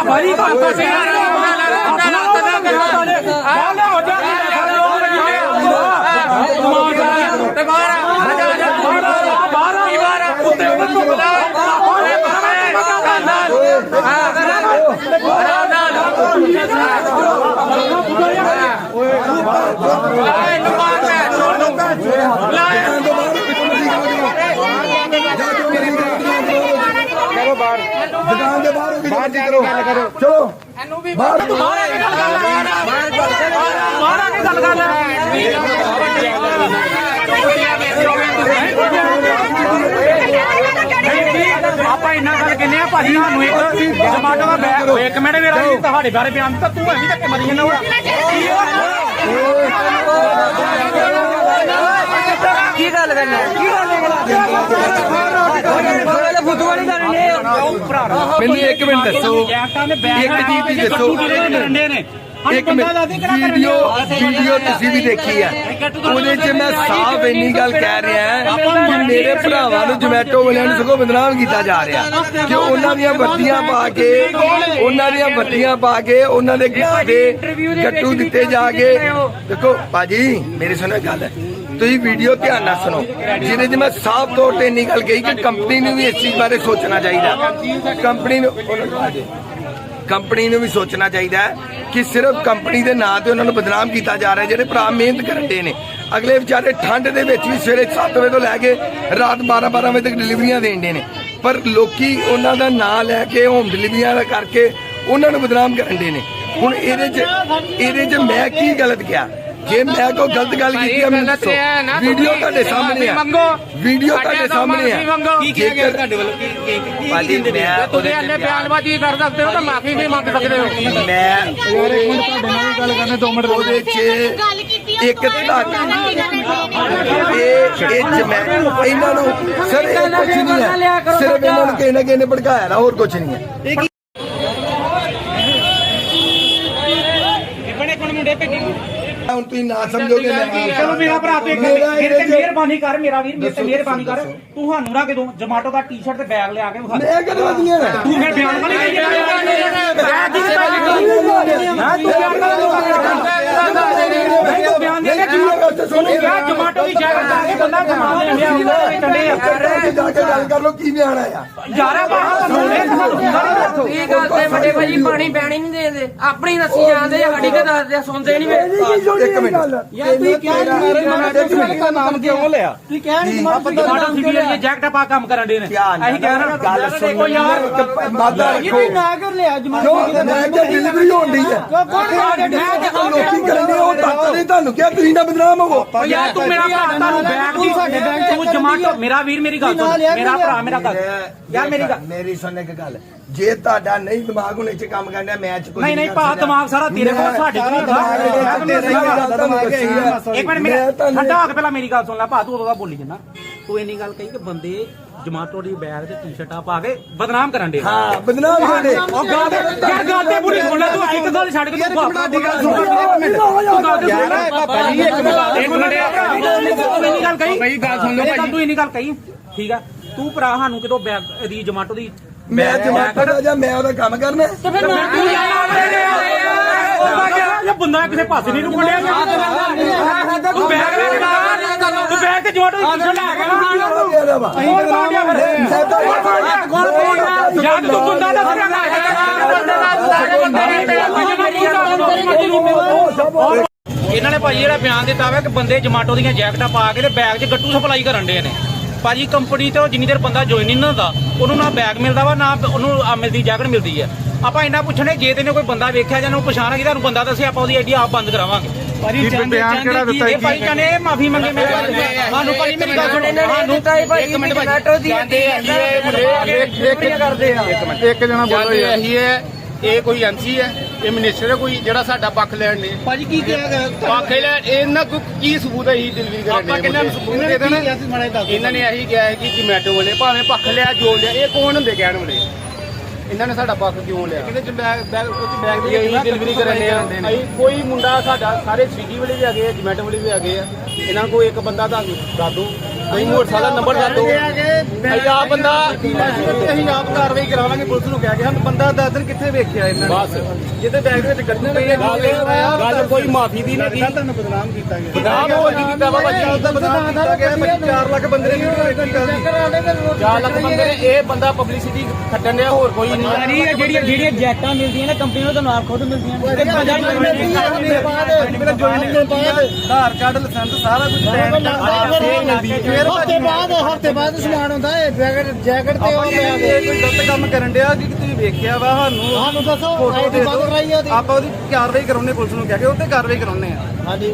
ਭਾਈ ਭਾਈ ਦੁਕਾਨ ਦੇ ਬਾਹਰ ਬਾਹਰ ਜਾ ਕੇ ਗੱਲ ਕਰੋ ਚਲੋ ਬਾਹਰ ਮਾਰਾ ਕੀ ਗੱਲ ਕਰ ਆਪਾਂ ਇੰਨਾ ਗੱਲ ਕਹਿੰਦੇ ਆ ਭਾਜੀ ਸਾਨੂੰ ਇੱਕ ਟਮਾਟੋ ਦਾ ਬੈਗ ਇੱਕ ਮਿੰਟ ਮੇਰਾ ਜੀ ਤੁਹਾਡੇ ਬਾਰੇ ਬਿਆਨ ਦਿੱਤਾ ਤੂੰ ਐਵੇਂ ਧੱਕੇ ਮਰੀ ਜਾਂਦਾ ਕੀ ਗੱਲ ਕਰਨਾ? ਕੀ ਗੱਲ ਫੁੱਟੂ ਵਾਲੀ ਗੱਲ ਨੇ ਮੈਨੂੰ ਇੱਕ ਮਿੰਟ ਦੱਸੋ। ਇੱਕ ਚੀਜ਼ ਦੀ ਦੱਸੋ। ਇੱਕ ਮਿੰਟ। ਵੀਡੀਓ ਵੀਡੀਓ ਤੁਸੀਂ ਵੀ ਦੇਖੀ ਆ ਉਹਦੇ 'ਚ ਮੈਂ ਸਾਫ਼ ਇੰਨੀ ਗੱਲ ਕਹਿ ਰਿਹਾ ਕਿ ਮੇਰੇ ਭਰਾਵਾਂ ਨੂੰ ਜਮੈਟੋ ਵਾਲਿਆਂ ਨੂੰ ਸਗੋਂ ਬਦਨਾਮ ਕੀਤਾ ਜਾ ਰਿਹਾ। ਕਿ ਉਹਨਾਂ ਦੀਆਂ ਬੱਤੀਆਂ ਪਾ ਕੇ ਉਹਨਾਂ ਦੀਆਂ ਬੱਤੀਆਂ ਪਾ ਕੇ ਉਹਨਾਂ ਦੇ ਦੇ ਗੱਟੂ ਦਿੱਤੇ ਜਾ ਕੇ। ਦੇਖੋ ਬਾਜੀ ਮੇਰੇ ਸੁਣੋ ਗੱਲ। ਤੁਸੀਂ ਵੀਡੀਓ ਧਿਆਨ ਨਾਲ ਸੁਣੋ। ਜਿਹਦੇ 'ਚ ਮੈਂ ਸਾਫ਼ ਤੌਰ ਤੇ ਇੰਨੀ ਗੱਲ ਕਹੀ ਕਿ ਕੰਪਨੀ ਨੂੰ ਵੀ ਇਸ ਚੀਜ਼ ਬਾਰੇ ਸੋਚਣਾ ਚਾਹੀਦਾ। ਕੰਪਨੀ ਨੂੰ ਕੰਪਨੀ ਨੂੰ ਵੀ ਸੋਚਣਾ ਚਾਹੀਦਾ ਕਿ ਸਿਰਫ ਕੰਪਨੀ ਦੇ ਨਾਂ ਤੇ ਉਹਨਾਂ ਨੂੰ ਬਦਨਾਮ ਕੀਤਾ ਜਾ ਰਿਹਾ, ਜਿਹੜੇ ਭਰਾ ਮਿਹਨਤ ਕਰਦੇ ਨੇ। ਅਗਲੇ ਵਿਚਾਰੇ ਠੰਡ ਦੇ ਵਿੱਚ ਵੀ ਸਵੇਰੇ 7 ਵਜੇ ਤੋਂ ਲੈ ਕੇ ਰਾਤ 12 12 ਵਜੇ ਤੱਕ ਡਿਲੀਵਰੀਆਂ ਦੇਣਦੇ ਨੇ। ਪਰ ਲੋਕੀ ਉਹਨਾਂ ਦਾ ਨਾਂ ਲੈ ਕੇ ਹੋਮ ਡਿਲੀਵਰੀਆਂ ਦਾ ਕਰਕੇ ਉਹਨਾਂ ਨੂੰ ਬਦਨਾਮ ਕਰਦੇ ਨੇ। ਹੁਣ ਇਹਦੇ 'ਚ ਇਹਦੇ 'ਚ ਮੈਂ ਕੀ ਗਲਤ ਕਿਹਾ? ਜੇ ਮੈਂ ਕੋਈ ਗਲਤ ਗੱਲ ਕੀਤੀ ਹੈ ਮੈਨੂੰ ਦੱਸੋ। ਵੀਡੀਓ ਤੁਹਾਡੇ ਸਾਹਮਣੇ ਆ। ਵੀਡੀਓ ਤੁਹਾਡੇ ਸਾਹਮਣੇ ਆ। ਕੀ ਕਿਹਾ ਗਿਆ ਤੁਹਾਡੇ ਵੱਲੋਂ? ਕੀ ਕੀ ਕੀ ਮੈਂ ਤੁਸੀਂ ਇੰਨੇ ਬਿਆਨਬਾਜ਼ੀ ਕਰ ਸਕਦੇ ਹੋ ਤਾਂ ਮਾਫੀ ਵੀ ਮੰਗ ਸਕਦੇ ਹੋ। ਮੈਂ ਗੱਲ ਕਰਨੇ 2 ਮਿੰਟ ਉਹਦੇ 'ਚ ਗੱਲ ਕੀਤੀ ਇੱਕ ਧਾਕ ਇਹ ਇਹ ਮੈਂ ਇਹਨਾਂ ਨੂੰ ਸਰ ਇਹ ਕੁਝ ਨਹੀਂ ਹੈ। ਸਿਰਫ ਇਹਨਾਂ ਨੂੰ ਕਿਸੇ ਨਾ ਕਿਸੇ ਨੇ ਭੜਕਾਇਆ ਨਾ ਹੋਰ ਕੁਝ ਨਹੀਂ ਹੈ ਬੜੇ ਕੋਣ ਮੁੰਡੇ ਭੇਜੀ ਹੁਣ ਤੁਸੀਂ ਨਾ ਸਮਝੋਗੇ ਮੈਂ ਚਲੋ ਮੇਰਾ ਭਰਾ ਤੂੰ ਇੱਕ ਮੇਰਾ ਤੇ ਮਿਹਰਬਾਨੀ ਕਰ ਮੇਰਾ ਵੀਰ ਮੇਰੇ ਤੇ ਮਿਹਰਬਾਨੀ ਕਰ। ਤੂੰ ਸਾਨੂੰ ਨਾ ਕਿਦੋਂ ਜਮਾਟੋ ਦਾ ਟੀ-ਸ਼ਰਟ ਤੇ ਬੈਗ ਲਿਆ ਕੇ ਵਿਖਾ। ਮੈਂ ਕਦੋਂ ਦੀਆਂ ਨੇ? ਤੂੰ ਫਿਰ ਬਿਆਨ ਵਾਲੀ ਨਹੀਂ ਮੈਂ ਤੂੰ ਬਿਆਨ ਤੂੰ ਬਿਆਨ ਦੇ ਕੇ ਕਿਹਾ ਦੀ ਜੈਕਟ ਪਾ ਕੇ ਬੰਦਾ ਕਮਾ ਲੈਂਦਿਆ ਉਹਦੇ ਟੰਡੇ ਆ ਜਾ ਕੇ ਗੱਲ ਕਰ ਲੋ ਕੀ ਬਿਆਨ ਆਇਆ ਯਾਰਾ ਬਾਹਰ ਸੁਣੇ ਤੁਹਾਨੂੰ ਕੀ ਗੱਲ ਤੇ ਵੱਡੇ ਭਾਜੀ ਪਾਣੀ ਪੈਣੀ ਨਹੀਂ ਦੇਦੇ। ਆਪਣੀ ਨਸੀ ਜਾਂਦੇ ਆ, ਸਾਡੀ ਕਦਾਰ ਦੇ ਸੁਣਦੇ ਨਹੀਂ ਵੇ। ਇੱਕ ਮਿੰਟ। ਯਾਰ ਤੂੰ ਕਿਹਾ ਦਾ ਨਾਮ ਕਿਉਂ ਲਿਆ? ਤੂੰ ਕਿਹਾ ਨਹੀਂ ਜਮਾਟੋ ਸਿਵਲ ਇਹ ਜੈਕਟ ਪਾ ਕੰਮ ਕਰਨ ਦੇ ਨੇ। ਅਸੀਂ ਕਹਿ ਰਹੇ ਗੱਲ ਸੁਣੋ। ਯਾਰ। ਮਾਦਾ ਰੱਖੋ। ਕਰ ਲਿਆ ਮੈਂ ਕਿ ਡਿਲੀਵਰੀ ਹੋਣ ਡਈ ਹੈ ਲੋਕੀ ਕਰਦੇ ਉਹ ਤੱਕ ਨਹੀਂ ਤੁਹਾਨੂੰ ਕਿਹਾ ਤੁਸੀਂ ਨਾ ਬਦਨਾਮ ਹੋਵੋ। ਯਾਰ ਤੂੰ ਮੇਰਾ ਭਰਾ ਤੁਹਾਨੂੰ ਬੈਗ ਦੀ ਸਾਡੇ ਬੈਗ ਤੂੰ ਜਮਾਟੋ ਮੇਰਾ ਵੀਰ ਮੇਰੀ ਗੱਲ ਸੁਣ। ਮੇਰਾ ਭਰਾ ਮੇਰਾ ਗੱਲ। ਯਾਰ ਮੇਰੀ ਗੱਲ ਮੇਰੀ ਸੁਣ ਇੱਕ ਗੱਲ। ਜੇ ਤੁਹਾਡਾ ਨਹੀਂ ਦਿਮਾਗ ਹੁਣੇ ਚ ਕੰਮ ਕਰਨਾ ਮੈਚ ਕੋਈ ਨਹੀਂ ਨਹੀਂ ਭਾ ਦਿਮਾਗ ਸਾਰਾ ਤੇਰੇ ਕੋਲ ਸਾਡੇ ਕੋਲ ਇੱਕ ਮਿੰਟ ਮੇਰਾ ਠੰਡਾ ਹੋ ਕੇ ਪਹਿਲਾਂ ਮੇਰੀ ਗੱਲ ਸੁਣ ਲੈ ਭਾ ਤੂੰ ਉਦੋਂ ਦਾ ਬੋਲੀ ਜੰਨਾ। ਤੂੰ ਇੰਨੀ ਗੱਲ ਕਹੀ ਕਿ ਬੰਦੇ ਜਮਾਟੋ ਦੀ ਬੈਗ ਤੇ ਟੀ-ਸ਼ਰਟਾਂ ਪਾ ਕੇ ਬਦਨਾਮ ਕਰਨ ਦੇ ਹਾਂ ਬਦਨਾਮ ਹੋਣੇ ਉਹ ਗੱਲ ਤੇ ਯਾਰ ਗੱਲ ਤੇ ਪੂਰੀ ਸੁਣ ਲੈ ਤੂੰ ਇੱਕ ਗੱਲ ਛੱਡ ਕੇ ਤੂੰ ਗੱਲ ਸੁਣ ਤੂੰ ਗੱਲ ਤੇ ਯਾਰ ਪਾਪਾ ਜੀ ਇੱਕ ਮਿੰਟ ਇੱਕ ਮਿੰਟ। ਤੂੰ ਇੰਨੀ ਗੱਲ ਕਹੀ? ਬਈ ਗੱਲ ਸੁਣ ਲਓ ਭਾਈ ਤੂੰ ਇੰਨੀ ਗੱਲ ਕਹੀ? ਠੀਕ ਆ। ਤੂੰ ਭਰਾ ਸਾਨੂੰ ਕਿਤੋਂ ਬੈਗ ਦੀ ਜਮਾਟੋ ਦੀ ਮੈਂ ਜਮਾਤਾ ਦਾ ਜਾਂ ਮੈਂ ਉਹਦਾ ਕੰਮ ਕਰਨਾ? ਤੇ ਫਿਰ ਮੈਂ ਤੂੰ ਯਾਰ ਇਹ ਬੰਦਾ ਕਿਸੇ ਪਾਸੇ ਨਹੀਂ ਰੁਕਣਿਆ ਤੂੰ ਬੈਗ ਲੈ ਕੇ ਆ ਤੇ ਜੋੜ ਦੀ ਟੀ-ਸ਼ਰਟ ਲੈ ਕੇ ਵਾ ਹੋਰ ਬਾਟਿਆ ਫਿਰ ਮੈਂ ਤਾਂ ਗੋਲ ਪਾਉਂਦਾ ਯਾਰ ਤੂੰ ਬੰਦਾ ਦੱਸ ਰਿਹਾ ਇਹਨਾਂ ਨੇ ਭਾਜੀ ਜਿਹੜਾ ਬਿਆਨ ਦਿੱਤਾ ਵਾ ਕਿ ਬੰਦੇ ਜਮਾਟੋ ਦੀਆਂ ਜੈਕਟਾਂ ਪਾ ਕੇ ਤੇ ਬੈਗ 'ਚ ਗੱਟੂ ਸਪਲਾਈ ਕਰਨ ਦੇ ਨੇ ਭਾਜੀ ਕੰਪਨੀ ਤੋਂ ਜਿੰਨੀ ਦੇਰ ਬੰਦਾ ਜੁਆਇਨ ਨਹੀਂ ਨਾ ਹੁੰਦਾ ਉਹਨੂੰ ਨਾ ਬੈਗ ਮਿਲਦਾ ਵਾ ਨਾ ਉਹਨੂੰ ਆ ਮਿਲਦੀ ਜੈਕਟ ਮਿਲਦੀ ਹੈ ਆਪਾਂ ਇੰਨਾ ਪੁੱਛਣੇ ਜੇ ਤੈਨੂੰ ਕੋਈ ਬੰਦਾ ਵੇਖਿਆ ਜਾਂ ਉਹਨੂੰ ਪਛਾਣ ਕਿ ਤੁਹਾਨੂੰ ਬੰਦਾ ਦੱਸੇ ਆਪਾਂ ਉਹਦੀ ਆਈਡੀ ਆਪ ਬੰਦ ਕਰਾਵਾਂਗੇ ਭਾਜੀ ਬਿਆਨ ਕਿਹੜਾ ਦਿੱਤਾ ਇਹ ਭਾਈ ਕਹਨੇ ਮਾਫੀ ਮੰਗੇ ਮੇਰੇ ਕੋਲ ਸਾਨੂੰ ਭਾਜੀ ਮੇਰੀ ਗੱਲ ਸੁਣੋ। ਸਾਨੂੰ ਇੱਕ ਮਿੰਟ ਮੈਟਰੋ ਦੀ ਕਰਦੇ ਆ। ਇੱਕ ਜਣਾ ਬੋਲੋ ਇਹੀ ਹੈ ਇਹ ਕੋਈ ਐਮਸੀ ਹੈ ਇਹ ਮਿਨਿਸਟਰ ਹੈ ਕੋਈ ਜਿਹੜਾ ਸਾਡਾ ਪੱਖ ਲੈਣ ਨੇ ਭਾਜੀ ਕੀ ਕਿਹਾ ਪੱਖ ਲੈਣ ਇਹਨਾਂ ਕੀ ਸਬੂਤ ਹੈ ਇਹ ਡਿਲੀਵਰੀ ਕਰਨ ਆਪਾਂ ਕਿੰਨਾ ਨੂੰ ਸਬੂਤ ਦੇ ਦੇਣਾ ਇਹਨਾਂ ਨੇ ਇਹੀ ਕਿਹਾ ਹੈ ਕਿ ਜਮੈਟੋ ਵਾਲੇ ਭਾਵੇਂ ਪੱਖ ਲਿਆ ਜੋ ਲਿਆ ਇਹ ਕੌਣ ਹੁੰਦੇ ਕਹਿਣ ਵਾਲੇ? ਇਹਨਾਂ ਨੇ ਸਾਡਾ ਪੱਖ ਕਿਉਂ ਲਿਆ? ਕਿਹਦੇ ਚ ਬੈਗ ਬੈਗ ਉੱਚ ਬੈਗ ਵੀ ਇਹੀ ਡਿਲੀਵਰੀ ਕਰਨ ਦੇ ਆ ਅਸੀਂ ਕੋਈ ਮੁੰਡਾ ਸਾਡਾ ਸਾਰੇ ਸਵੀਗੀ ਵਾਲੇ ਵੀ ਹੈਗੇ ਆ ਜਮੈਟੋ ਵਾਲੇ ਵੀ ਹੈਗੇ ਆ। ਇਹਨਾਂ ਕੋਲ ਇੱਕ ਬੰਦਾ ਤੁਹਾਨੂੰ ਦੱਸ ਦਿਓ ਤੁਸੀਂ ਮੋਟਰਸਾਈਕਲ ਦਾ ਨੰਬਰ ਦੱਸ ਅਸੀਂ ਆਪ ਬੰਦਾ ਅਸੀਂ ਆਪ ਕਾਰਵਾਈ ਕਰਾਵਾਂਗੇ ਪੁਲਿਸ ਨੂੰ ਕਹਿ ਕੇ। ਸਾਨੂੰ ਬੰਦਾ ਦਸ ਦਿਨ ਕਿੱਥੇ ਵੇਖਿਆ ਇਹਨਾਂ ਨੇ। ਬਸ। ਜਿਹਦੇ ਬੈਗ ਦੇ ਵਿੱਚ ਗੱਡੀ ਪਈ ਹੈ ਗੱਲ ਕੋਈ ਮਾਫੀ ਦੀ ਨਹੀਂ ਤੁਹਾਨੂੰ ਬਦਨਾਮ ਕੀਤਾ ਗਿਆ। ਬਦਨਾਮ ਹੋਰ ਕੀ ਕੀਤਾ ਵਾ ਭਾਜੀ ਉਹਦਾ ਬਦਨਾਮ ਕੀਤਾ ਗਿਆ। ਭਾਜੀ 4 ਲੱਖ ਬੰਦੇ ਨੇ ਵੀਡੀਓ ਵੇਖੀ ਗੱਲ ਦੀ 4 ਲੱਖ ਬੰਦੇ ਨੇ ਇਹ ਬੰਦਾ ਪਬਲਿਸਿਟੀ ਖੱਟਣ ਡਿਆ ਹੋਰ ਕੋਈ ਨਹੀਂ। ਜਿਹੜੀਆਂ ਜਿਹੜੀਆਂ ਜੈਕਟਾਂ ਮਿਲਦੀਆਂ ਨੇ ਕੰਪਨੀ ਨੂੰ ਤੁਹਾਨੂੰ ਆਪ ਖੁਦ ਮਿਲਦੀਆਂ ਨੇ। ਤੇ ਪੰਜਾਂ ਮੇਰਾ ਜੁਆਇਨਿੰਗ ਦੇ। ਬਾਅਦ ਆਧਾਰ ਕਾਰਡ ਲਾਇਸੈਂਸ ਸਾਰਾ ਕੁਝ ਲੈਣ ਫਿਰ ਹਫ਼ਤੇ ਬਾਅਦ ਹਫ਼ਤੇ ਬਾਅਦ ਸਮਾਨ ਹੁੰਦਾ ਹੈ ਜੈਕਟ ਜੈਕਟ ਤੇ ਉਹ ਇਹ ਕੋਈ ਗਲਤ ਕੰਮ ਕਰਨ ਡਿਆ ਕਿ ਤੁਸੀਂ ਵੇਖਿਆ ਵਾ ਸਾਨੂੰ? ਸਾਨੂੰ ਦੱਸੋ ਫੋਟੋ ਦੇ ਦਿਓ। ਆਪਾਂ ਉਹਦੀ ਕਾਰਵਾਈ ਕਰਾਉਣੇ ਪੁਲਿਸ ਨੂੰ ਕਹਿ ਕੇ ਉੱਤੇ ਕਾਰਵਾਈ ਕਰਾਉਣੇ ਆ ਹਾਂਜੀ।